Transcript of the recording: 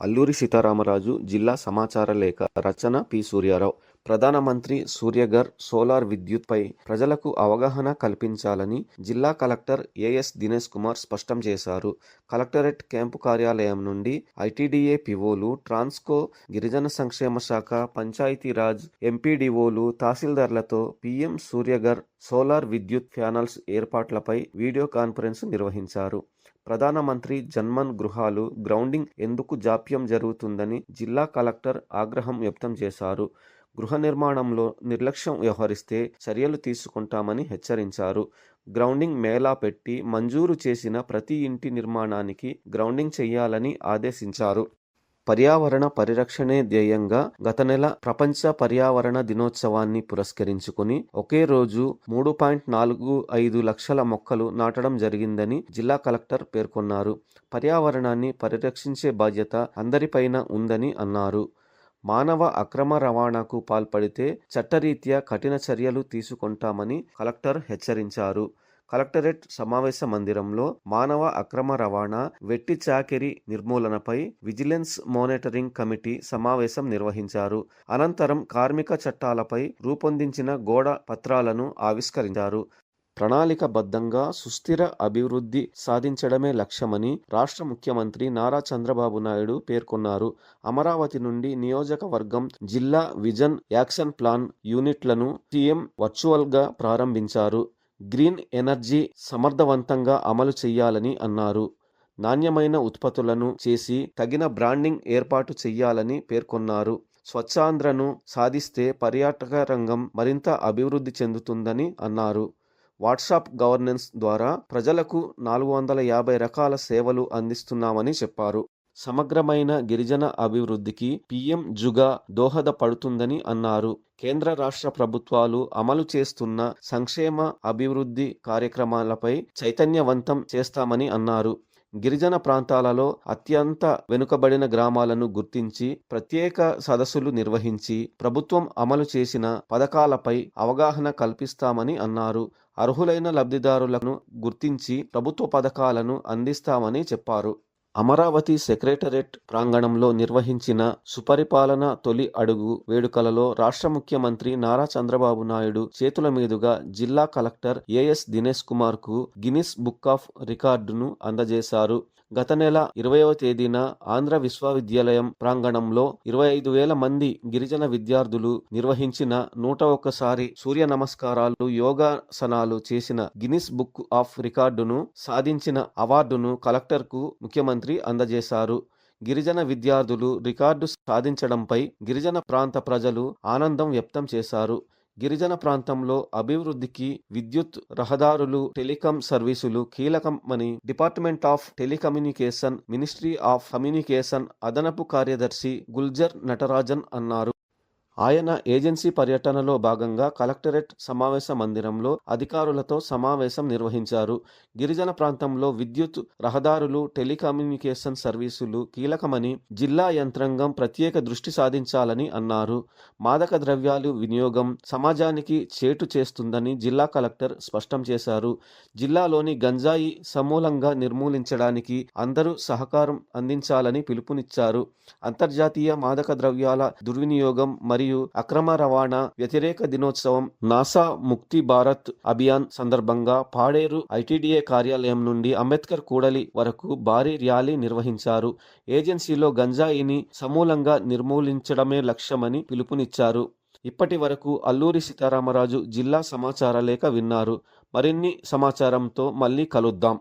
అల్లూరి సీతారామరాజు జిల్లా సమాచార లేఖ రచన పి సూర్యారావు. ప్రధానమంత్రి సూర్యగర్ సోలార్ విద్యుత్పై ప్రజలకు అవగాహన కల్పించాలని జిల్లా కలెక్టర్ ఏఎస్ దినేష్ కుమార్ స్పష్టం చేశారు. కలెక్టరేట్ క్యాంపు కార్యాలయం నుండి ఐటీడీఏ పివోలు ట్రాన్స్కో గిరిజన సంక్షేమ శాఖ పంచాయతీరాజ్ ఎంపీడీఓలు తహసీల్దార్లతో పీఎం సూర్యగర్ సోలార్ విద్యుత్ ప్యానల్స్ ఏర్పాట్లపై వీడియో కాన్ఫరెన్స్ నిర్వహించారు. ప్రధానమంత్రి జన్మన్ గృహాలు గ్రౌండింగ్ ఎందుకు జాప్యం జరుగుతుందని జిల్లా కలెక్టర్ ఆగ్రహం వ్యక్తం చేశారు. గృహ నిర్మాణంలో నిర్లక్ష్యం వ్యవహరిస్తే చర్యలు తీసుకుంటామని హెచ్చరించారు. గ్రౌండింగ్ మేళా పెట్టి మంజూరు చేసిన ప్రతి ఇంటి నిర్మాణానికి గ్రౌండింగ్ చేయాలని ఆదేశించారు. పర్యావరణ పరిరక్షణే ధ్యేయంగా గత నెల ప్రపంచ పర్యావరణ దినోత్సవాన్ని పురస్కరించుకుని ఒకే రోజు మూడు పాయింట్ నాలుగు ఐదు లక్షల మొక్కలు నాటడం జరిగిందని జిల్లా కలెక్టర్ పేర్కొన్నారు. పర్యావరణాన్ని పరిరక్షించే బాధ్యత అందరిపైన ఉందని అన్నారు. మానవ అక్రమ రవాణాకు పాల్పడితే చట్టరీత్యా కఠిన చర్యలు తీసుకుంటామని కలెక్టర్ హెచ్చరించారు. కలెక్టరేట్ సమావేశ మందిరంలో మానవ అక్రమ రవాణా వెట్టి చాకిరి నిర్మూలనపై విజిలెన్స్ మానిటరింగ్ కమిటీ సమావేశం నిర్వహించారు. అనంతరం కార్మిక చట్టాలపై రూపొందించిన గోడ పత్రాలను ఆవిష్కరించారు. ప్రణాళికబద్ధంగా సుస్థిర అభివృద్ధి సాధించడమే లక్ష్యమని రాష్ట్ర ముఖ్యమంత్రి నారా చంద్రబాబు నాయుడు పేర్కొన్నారు. అమరావతి నుండి నియోజకవర్గం జిల్లా విజన్ యాక్షన్ ప్లాన్ యూనిట్లను సీఎం వర్చువల్గా ప్రారంభించారు. గ్రీన్ ఎనర్జీ సమర్థవంతంగా అమలు చేయాలని అన్నారు. నాణ్యమైన ఉత్పత్తులను చేసి తగిన బ్రాండింగ్ ఏర్పాటు చేయాలని పేర్కొన్నారు. స్వచ్ఛాంధ్రను సాధిస్తే పర్యాటక రంగం మరింత అభివృద్ధి చెందుతుందని అన్నారు. వాట్సాప్ గవర్నెన్స్ ద్వారా ప్రజలకు నాలుగు వందల యాభై రకాల సేవలు అందిస్తున్నామని చెప్పారు. సమగ్రమైన గిరిజన అభివృద్ధికి పీఎం జుగా దోహదపడుతుందని అన్నారు. కేంద్ర రాష్ట్ర ప్రభుత్వాలు అమలు చేస్తున్న సంక్షేమ అభివృద్ధి కార్యక్రమాలపై చైతన్యవంతం చేస్తామని అన్నారు. గిరిజన ప్రాంతాలలో అత్యంత వెనుకబడిన గ్రామాలను గుర్తించి ప్రత్యేక సదస్సులు నిర్వహించి ప్రభుత్వం అమలు చేసిన పథకాలపై అవగాహన కల్పిస్తామని అన్నారు. అర్హులైన లబ్ధిదారులను గుర్తించి ప్రభుత్వ పథకాలను అందిస్తామని చెప్పారు. అమరావతి సెక్రటరేట్ ప్రాంగణంలో నిర్వహించిన సుపరిపాలన తొలి అడుగు వేడుకలలో రాష్ట్ర ముఖ్యమంత్రి నారా చంద్రబాబు నాయుడు చేతుల మీదుగా జిల్లా కలెక్టర్ ఏఎస్ దినేష్ కుమార్కు గిన్నిస్ బుక్ ఆఫ్ రికార్డును అందజేశారు. గత నెల ఇరవయవ తేదీన ఆంధ్ర విశ్వవిద్యాలయం ప్రాంగణంలో ఇరవై ఐదు వేల మంది గిరిజన విద్యార్థులు నిర్వహించిన నూట ఒక్కసారి సూర్య నమస్కారాలు యోగాసనాలు చేసిన గిన్నిస్ బుక్ ఆఫ్ రికార్డును సాధించిన అవార్డును కలెక్టర్కు ముఖ్యమంత్రి అందజేశారు. గిరిజన విద్యార్థులు రికార్డు సాధించడంపై గిరిజన ప్రాంత ప్రజలు ఆనందం వ్యక్తం చేశారు. గిరిజన ప్రాంతంలో అభివృద్ధికి విద్యుత్ రహదారులు టెలికాం సర్వీసులు కీలకమని department of telecommunication ministry of communication అదనపు కార్యదర్శి గుల్జర్ నటరాజన్ అన్నారు. ఆయన ఏజెన్సీ పర్యటనలో భాగంగా కలెక్టరేట్ సమావేశ మందిరంలో అధికారులతో సమావేశం నిర్వహించారు. గిరిజన ప్రాంతంలో విద్యుత్ రహదారులు టెలికమ్యూనికేషన్ సర్వీసులు కీలకమని జిల్లా యంత్రాంగం ప్రత్యేక దృష్టి సాధించాలని అన్నారు. మాదక ద్రవ్యాలు వినియోగం సమాజానికి చేటు చేస్తుందని జిల్లా కలెక్టర్ స్పష్టం చేశారు. జిల్లాలోని గంజాయి సమూలంగా నిర్మూలించడానికి అందరూ సహకారం అందించాలని పిలుపునిచ్చారు. అంతర్జాతీయ మాదక ద్రవ్యాల దుర్వినియోగం మరియు అక్రమ రవాణా వ్యతిరేక దినోత్సవం నాసా ముక్తి భారత్ అభియాన్ సందర్భంగా పాడేరు ఐటీడీఏ కార్యాలయం నుండి అంబేద్కర్ కూడలి వరకు భారీ ర్యాలీ నిర్వహించారు. ఏజెన్సీలో గంజాయిని సమూలంగా నిర్మూలించడమే లక్ష్యమని పిలుపునిచ్చారు. ఇప్పటి వరకు అల్లూరి సీతారామరాజు జిల్లా సమాచార లేఖ విన్నారు. మరిన్ని సమాచారంతో మళ్ళీ కలుద్దాం.